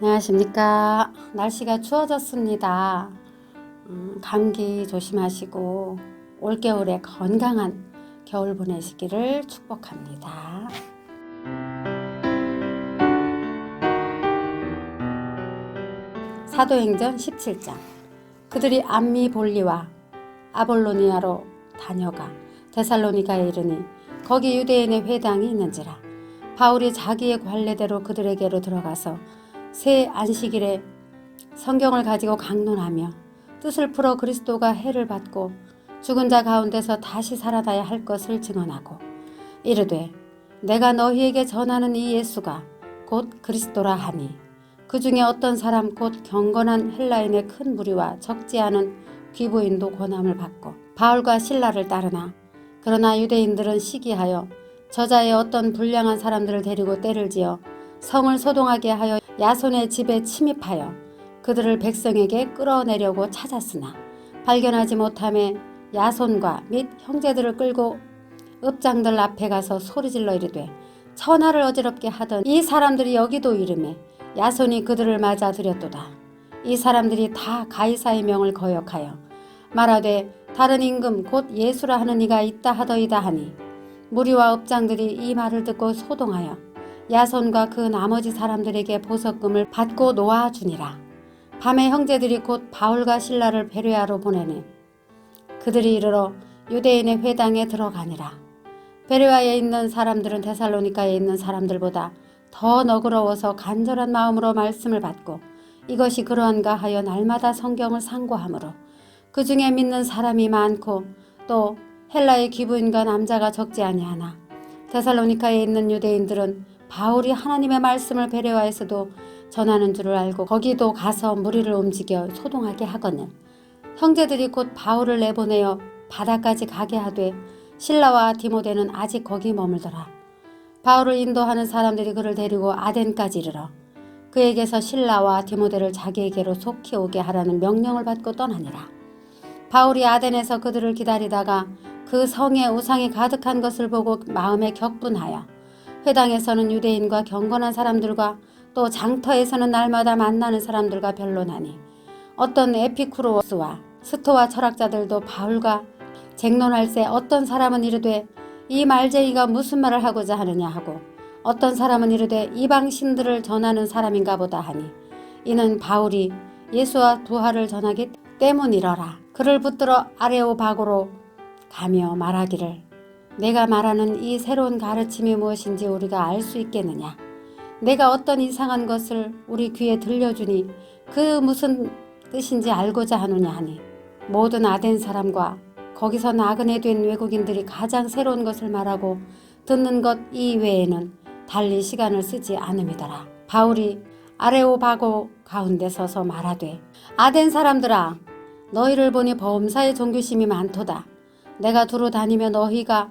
안녕하십니까. 날씨가 추워졌습니다. 음, 감기 조심하시고 올겨울에 건강한 겨울 보내시기를 축복합니다. 사도행전 17장 그들이 암미 볼리와 아볼로니아로 다녀가 데살로니가에 이르니 거기 유대인의 회당이 있는지라 바울이 자기의 관례대로 그들에게로 들어가서 새 안식일에 성경을 가지고 강론하며 뜻을 풀어 그리스도가 해를 받고 죽은 자 가운데서 다시 살아나야 할 것을 증언하고 이르되 내가 너희에게 전하는 이 예수가 곧 그리스도라 하니 그 중에 어떤 사람 곧 경건한 헬라인의 큰 무리와 적지 않은 귀부인도 권함을 받고 바울과 신라를 따르나 그러나 유대인들은 시기하여 저자의 어떤 불량한 사람들을 데리고 때를 지어 성을 소동하게 하여 야손의 집에 침입하여 그들을 백성에게 끌어내려고 찾았으나 발견하지 못함에 야손과 및 형제들을 끌고 읍장들 앞에 가서 소리질러 이르되 천하를 어지럽게 하던 이 사람들이 여기도 이름에 야손이 그들을 맞아 들였도다. 이 사람들이 다 가이사의 명을 거역하여 말하되 다른 임금 곧 예수라 하는 이가 있다 하더이다 하니 무리와 읍장들이 이 말을 듣고 소동하여 야손과 그 나머지 사람들에게 보석금을 받고 놓아주니라. 밤에 형제들이 곧 바울과 신라를 베레아로 보내니 그들이 이르러 유대인의 회당에 들어가니라. 베레아에 있는 사람들은 데살로니카에 있는 사람들보다 더 너그러워서 간절한 마음으로 말씀을 받고 이것이 그러한가 하여 날마다 성경을 상고하므로 그 중에 믿는 사람이 많고 또 헬라의 기부인과 남자가 적지 아니하나 데살로니카에 있는 유대인들은 바울이 하나님의 말씀을 베레와에서도 전하는 줄을 알고 거기도 가서 무리를 움직여 소동하게 하거늘 형제들이 곧 바울을 내보내어 바다까지 가게 하되 신라와 디모데는 아직 거기 머물더라. 바울을 인도하는 사람들이 그를 데리고 아덴까지 이르러 그에게서 신라와 디모데를 자기에게로 속히 오게 하라는 명령을 받고 떠나니라. 바울이 아덴에서 그들을 기다리다가 그 성에 우상이 가득한 것을 보고 마음에 격분하여 회당에서는 유대인과 경건한 사람들과 또 장터에서는 날마다 만나는 사람들과 변론하니 어떤 에피쿠로스와 스토와 철학자들도 바울과 쟁론할새 어떤 사람은 이르되 이 말쟁이가 무슨 말을 하고자 하느냐 하고 어떤 사람은 이르되 이방 신들을 전하는 사람인가 보다 하니 이는 바울이 예수와 부활을 전하기 때문이러라. 그를 붙들어 아레오바고로 가며 말하기를 내가 말하는 이 새로운 가르침이 무엇인지 우리가 알 수 있겠느냐 내가 어떤 이상한 것을 우리 귀에 들려주니 그 무슨 뜻인지 알고자 하느냐 하니 모든 아덴 사람과 거기서 나그네 된 외국인들이 가장 새로운 것을 말하고 듣는 것 이외에는 달리 시간을 쓰지 않음이더라. 바울이 아레오바고 가운데 서서 말하되 아덴 사람들아 너희를 보니 범사의 종교심이 많도다. 내가 두루 다니며 너희가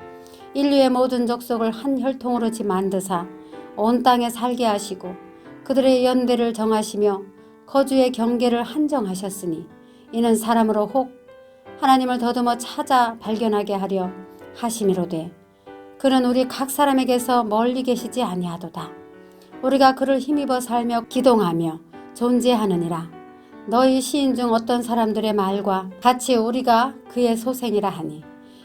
인류의 모든 족속을 한 혈통으로 지 만드사 온 땅에 살게 하시고 그들의 연대를 정하시며 거주의 경계를 한정하셨으니 이는 사람으로 혹 하나님을 더듬어 찾아 발견하게 하려 하심이로되 그는 우리 각 사람에게서 멀리 계시지 아니하도다. 우리가 그를 힘입어 살며 기동하며 존재하느니라. 너희 시인 중 어떤 사람들의 말과 같이 우리가 그의 소생이라 하니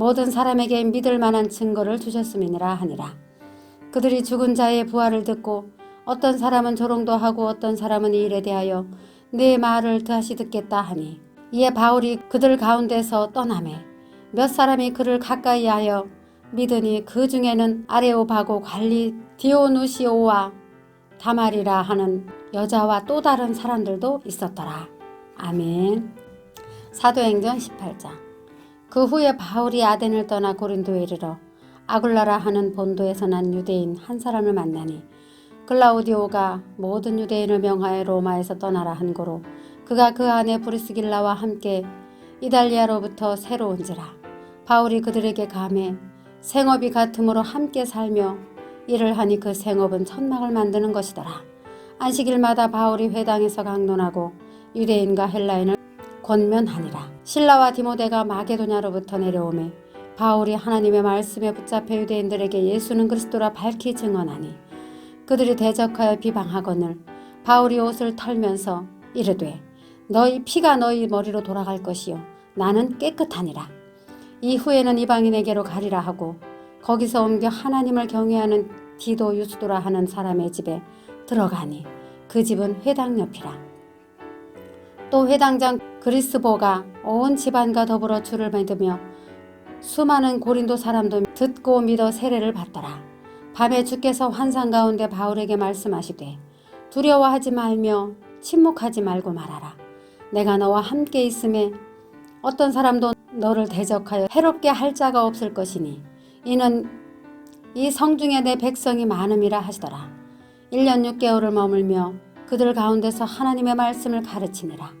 모든 사람에게 믿을 만한 증거를 주셨음이니라 하니라. 그들이 죽은 자의 부활을 듣고 어떤 사람은 조롱도 하고 어떤 사람은 이 일에 대하여 내 말을 다시 듣겠다 하니 이에 바울이 그들 가운데서 떠나매 몇 사람이 그를 가까이 하여 믿으니 그 중에는 아레오바고 관리 디오누시오와 다말이라 하는 여자와 또 다른 사람들도 있었더라. 아멘. 사도행전 18장. 그 후에 바울이 아덴을 떠나 고린도에 이르러 아굴라라 하는 본도에서 난 유대인 한 사람을 만나니 클라우디오가 모든 유대인을 명하여 로마에서 떠나라 한 고로 그가 그 안에 브리스길라와 함께 이달리아로부터 새로 온지라. 바울이 그들에게 감해 생업이 같음으로 함께 살며 일을 하니 그 생업은 천막을 만드는 것이더라. 안식일마다 바울이 회당에서 강론하고 유대인과 헬라인을 권면하니라. 신라와 디모데가 마게도냐로부터 내려오매 바울이 하나님의 말씀에 붙잡혀 유대인들에게 예수는 그리스도라 밝히 증언하니 그들이 대적하여 비방하거늘 바울이 옷을 털면서 이르되 너희 피가 너희 머리로 돌아갈 것이요 나는 깨끗하니라. 이후에는 이방인에게로 가리라 하고 거기서 옮겨 하나님을 경외하는 디도 유스도라 하는 사람의 집에 들어가니 그 집은 회당 옆이라. 또 회당장 그리스보가 온 집안과 더불어 줄을 맺으며 수많은 고린도 사람도 듣고 믿어 세례를 받더라. 밤에 주께서 환상 가운데 바울에게 말씀하시되 두려워하지 말며 침묵하지 말고 말하라. 내가 너와 함께 있음에 어떤 사람도 너를 대적하여 해롭게 할 자가 없을 것이니 이는 이 성중에 내 백성이 많음이라 하시더라. 1년 6개월을 머물며 그들 가운데서 하나님의 말씀을 가르치니라.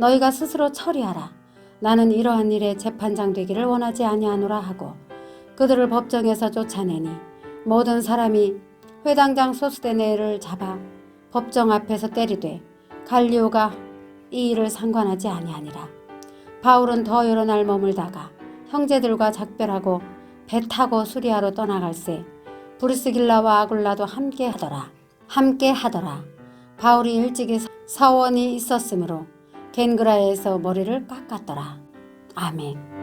너희가 스스로 처리하라. 나는 이러한 일에 재판장 되기를 원하지 아니하노라 하고 그들을 법정에서 쫓아내니 모든 사람이 회당장 소스데네를 잡아 법정 앞에서 때리되 갈리오가 이 일을 상관하지 아니하니라. 바울은 더 여러 날 머물다가 형제들과 작별하고 배 타고 수리아로 떠나갈새 브리스길라와 아굴라도 함께 하더라. 함께 하더라. 바울이 일찍이 사원이 있었으므로 겐그라에서 머리를 깎았더라. 아멘.